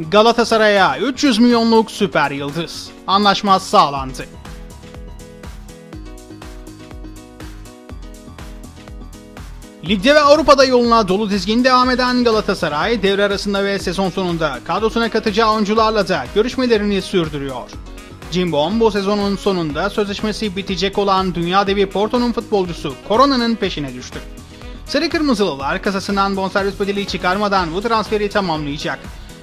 Galatasaray'a 300 milyonluk süper yıldız. Anlaşma sağlandı. Ligde ve Avrupa'da yoluna dolu dizgin devam eden Galatasaray devre arasında ve sezon sonunda kadrosuna katacağı oyuncularla da görüşmelerini sürdürüyor. Cimbom bu sezonun sonunda sözleşmesi bitecek olan dünya devi Porto'nun futbolcusu Corona'nın peşine düştü. Sarı Kırmızılılar kasasından bonservis bedeli çıkarmadan bu transferi tamamlayacak.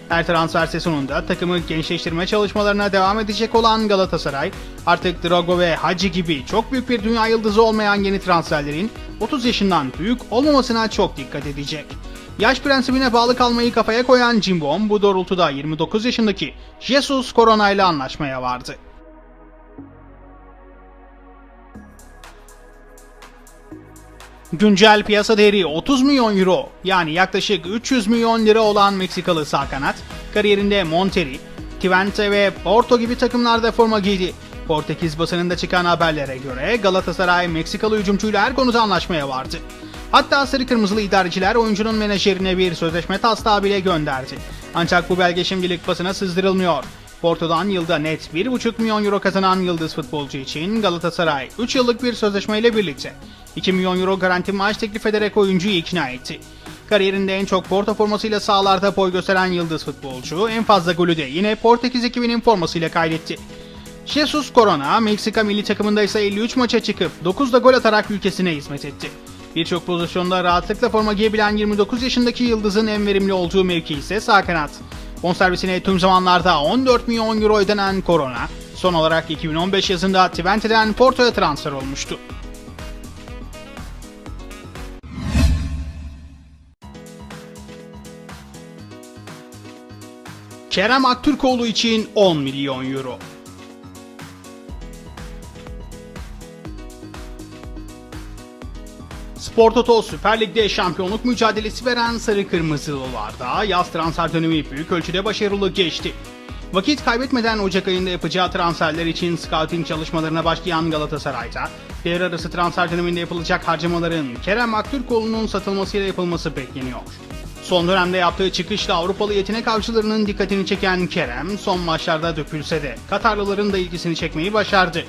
Her transfer sezonunda takımı gençleştirme çalışmalarına devam edecek olan Galatasaray, artık Drago ve Hacı gibi çok büyük bir dünya yıldızı olmayan yeni transferlerin 30 yaşından büyük olmamasına çok dikkat edecek. Yaş prensibine bağlı kalmayı kafaya koyan Cimbom bu doğrultuda 29 yaşındaki Jesus Corona ile anlaşmaya vardı. Güncel piyasa değeri 30 milyon euro yani yaklaşık 300 milyon lira olan Meksikalı sağ kanat kariyerinde Monterrey, Twente ve Porto gibi takımlarda forma giydi. Portekiz basınında çıkan haberlere göre Galatasaray Meksikalı hücumcuyla her konuda anlaşmaya vardı. Hatta sarı kırmızılı idareciler oyuncunun menajerine bir sözleşme taslağı bile gönderdi. Ancak bu belge şimdilik basına sızdırılmıyor. Porto'dan yılda net 1,5 milyon euro kazanan yıldız futbolcu için Galatasaray 3 yıllık bir sözleşmeyle birlikte 2 milyon euro garanti maaş teklif ederek oyuncuyu ikna etti. Kariyerinde en çok Porto formasıyla sahalarda boy gösteren yıldız futbolcu en fazla golü de yine Portekiz ekibinin formasıyla kaydetti. Jesus Corona, Meksika milli takımında ise 53 maça çıkıp 9'da gol atarak ülkesine hizmet etti. Birçok pozisyonda rahatlıkla forma giyebilen 29 yaşındaki yıldızın en verimli olduğu mevki ise sağ kanat. Bonservisine tüm zamanlarda 14 milyon euro ödenen Corona, son olarak 2015 yazında Twente'den Porto'ya transfer olmuştu. Kerem Aktürkoğlu için 10 milyon euro. Spor Toto Süper Lig'de şampiyonluk mücadelesi veren Sarı Kırmızılılarda yaz transfer dönemi büyük ölçüde başarılı geçti. Vakit kaybetmeden Ocak ayında yapacağı transferler için scouting çalışmalarına başlayan Galatasaray'da devre arası transfer döneminde yapılacak harcamaların Kerem Aktürkoğlu'nun satılmasıyla yapılması bekleniyor. Son dönemde yaptığı çıkışla Avrupalı yetenek avcılarının dikkatini çeken Kerem son maçlarda dökülse de Katarlıların da ilgisini çekmeyi başardı.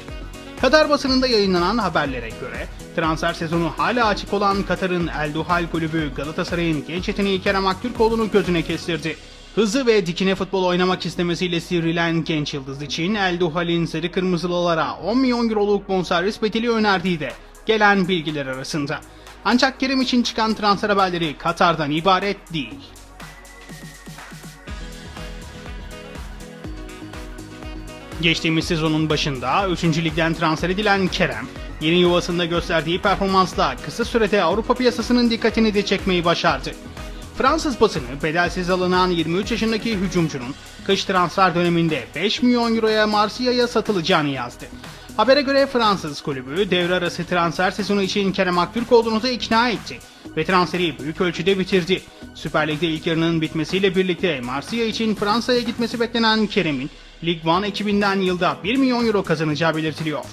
Katar basınında yayınlanan haberlere göre transfer sezonu hala açık olan Katar'ın El Duhal kulübü Galatasaray'ın genç yeteneği Kerem Aktürkoğlu'nu gözüne kestirdi. Hızlı ve dikine futbol oynamak istemesiyle sivrilen genç yıldız için El Duhal'in sarı kırmızılılara 10 milyon euroluk bonservis bedeli önerdiği de gelen bilgiler arasında. Ancak Kerem için çıkan transfer haberleri Katar'dan ibaret değil. Geçtiğimiz sezonun başında 3. ligden transfer edilen Kerem, yeni yuvasında gösterdiği performansla kısa sürede Avrupa piyasasının dikkatini de çekmeyi başardı. Fransız basını bedelsiz alınan 23 yaşındaki hücumcunun kış transfer döneminde 5 milyon euroya Marsilya'ya satılacağını yazdı. Habere göre Fransız kulübü devre arası transfer sezonu için Kerem Aktürkoğlu'nu da ikna etti ve transferi büyük ölçüde bitirdi. Süper Lig'de ilk yarının bitmesiyle birlikte Marsilya için Fransa'ya gitmesi beklenen Kerem'in Lig 1 ekibinden yılda 1 milyon euro kazanacağı belirtiliyor.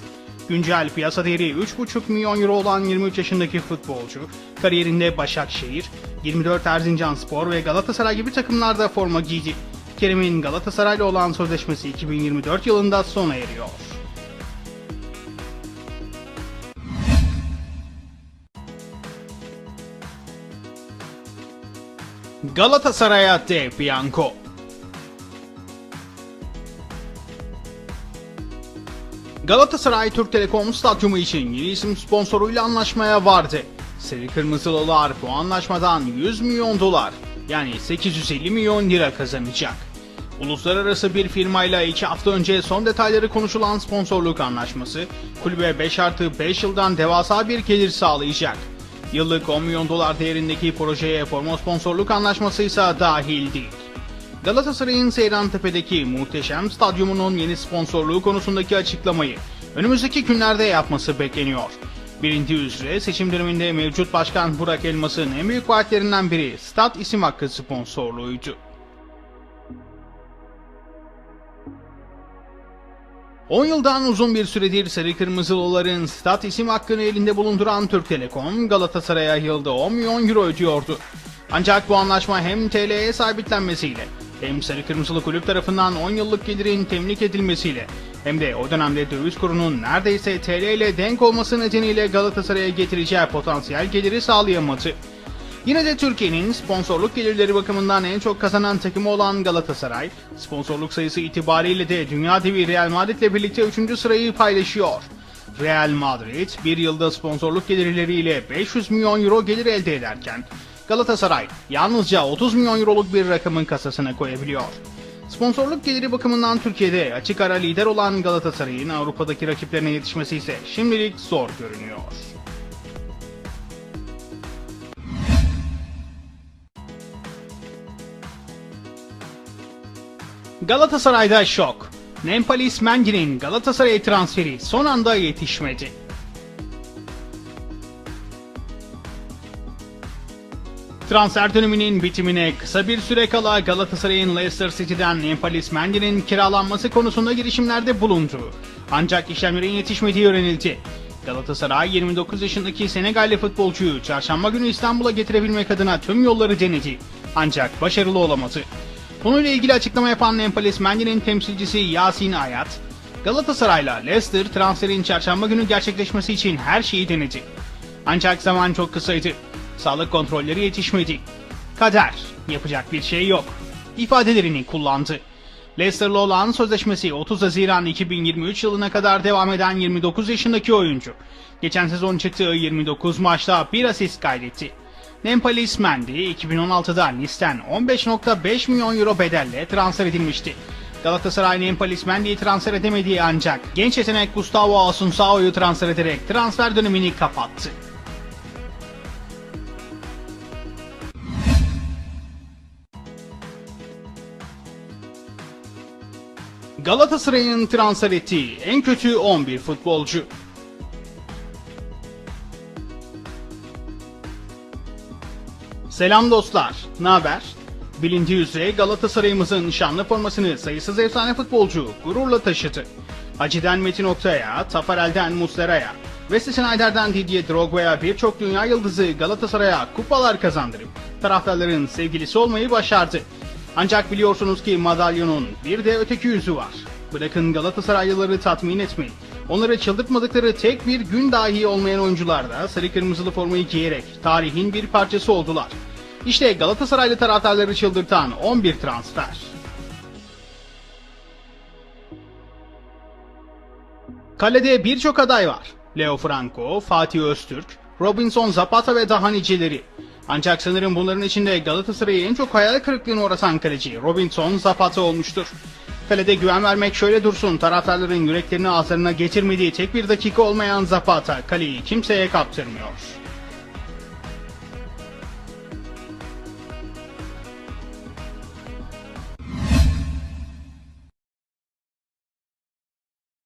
Güncel piyasa değeri 3,5 milyon euro olan 23 yaşındaki futbolcu, kariyerinde Başakşehir, 24 Erzincan Spor ve Galatasaray gibi takımlarda forma giydi. Kerem'in Galatasaray'la olan sözleşmesi 2024 yılında sona eriyor. Galatasaray'a De Bianco Galatasaray Türk Telekom Stadyumu için yeni isim sponsoruyla anlaşmaya vardı. Sarı Kırmızılılar bu anlaşmadan 100 milyon dolar yani 850 milyon lira kazanacak. Uluslararası bir firmayla 2 hafta önce son detayları konuşulan sponsorluk anlaşması kulübe 5 artı 5 yıldan devasa bir gelir sağlayacak. Yıllık 10 milyon dolar değerindeki projeye forma sponsorluk anlaşması ise dahil değil. Galatasaray'ın Seyrantepe'deki muhteşem stadyumunun yeni sponsorluğu konusundaki açıklamayı önümüzdeki günlerde yapması bekleniyor. Bilindiği üzere seçim döneminde mevcut başkan Burak Elmas'ın en büyük vaatlerinden biri Stat isim hakkı sponsorluğuydu. On yıldan uzun bir süredir Sarı Kırmızılıların stat isim hakkını elinde bulunduran Türk Telekom Galatasaray'a yılda 10 milyon euro ödüyordu. Ancak bu anlaşma hem TL'ye sabitlenmesiyle Hem sarı kırmızılı kulüp tarafından 10 yıllık gelirin temlik edilmesiyle hem de o dönemde döviz kurunun neredeyse TL ile denk olması nedeniyle Galatasaray'a getireceği potansiyel geliri sağlayamadı. Yine de Türkiye'nin sponsorluk gelirleri bakımından en çok kazanan takımı olan Galatasaray, sponsorluk sayısı itibariyle de dünya devi Real Madrid ile birlikte 3. sırayı paylaşıyor. Real Madrid bir yılda sponsorluk gelirleriyle 500 milyon euro gelir elde ederken Galatasaray yalnızca 30 milyon euroluk bir rakamın kasasına koyabiliyor. Sponsorluk geliri bakımından Türkiye'de açık ara lider olan Galatasaray'ın Avrupa'daki rakiplerine yetişmesi ise şimdilik zor görünüyor. Galatasaray'da şok. Nempalis Mendy'nin Galatasaray transferi son anda yetişmedi. Transfer döneminin bitimine kısa bir süre kala Galatasaray'ın Leicester City'den Nempalis Mendy'nin kiralanması konusunda girişimlerde bulundu. Ancak işlemlerin yetişmediği öğrenildi. Galatasaray 29 yaşındaki Senegalli futbolcuyu çarşamba günü İstanbul'a getirebilmek adına tüm yolları denedi. Ancak başarılı olamadı. Konuyla ilgili açıklama yapan Nempalis Mendy'nin temsilcisi Yasin Ayat, Galatasaray'la Leicester transferin çarşamba günü gerçekleşmesi için her şeyi denedi. Ancak zaman çok kısaydı. Sağlık kontrolleri yetişmedi. Kader, yapacak bir şey yok. ifadelerini kullandı. Leicester'la olan sözleşmesi 30 Haziran 2023 yılına kadar devam eden 29 yaşındaki oyuncu. Geçen sezon çıktığı 29 maçta bir asist kaydetti. Nempalis Mendy 2016'da Nice'ten 15.5 milyon euro bedelle transfer edilmişti. Galatasaray Nempalis Mendy'yi transfer edemediği ancak genç yetenek Gustavo Asunsao'yu transfer ederek transfer dönemini kapattı. Galatasaray'ın transfer ettiği en kötü 11 futbolcu. Selam dostlar, ne haber? Bilindiği üzere Galatasaray'ımızın şanlı formasını sayısız efsane futbolcu gururla taşıdı. Hacı'den Metin Oktay'a, Tafarel'den Muslera'ya, Wesley Sneijder'den Didier Drogba'ya birçok dünya yıldızı Galatasaray'a kupalar kazandırıp taraftarların sevgilisi olmayı başardı. Ancak biliyorsunuz ki madalyonun bir de öteki yüzü var. Bırakın Galatasaraylıları tatmin etmeyi. Onları çıldırtmadıkları tek bir gün dahi olmayan oyuncular da sarı kırmızılı formayı giyerek tarihin bir parçası oldular. İşte Galatasaraylı taraftarları çıldırtan 11 transfer. Kalede birçok aday var. Leo Franco, Fatih Öztürk, Robinson Zapata ve daha niceleri. Ancak sanırım bunların içinde Galatasaray'ı en çok hayal kırıklığına uğratan kaleci Robinson Zapata olmuştur. Kalede güven vermek şöyle dursun taraftarların yüreklerini ağızlarına getirmediği tek bir dakika olmayan Zapata kaleyi kimseye kaptırmıyor.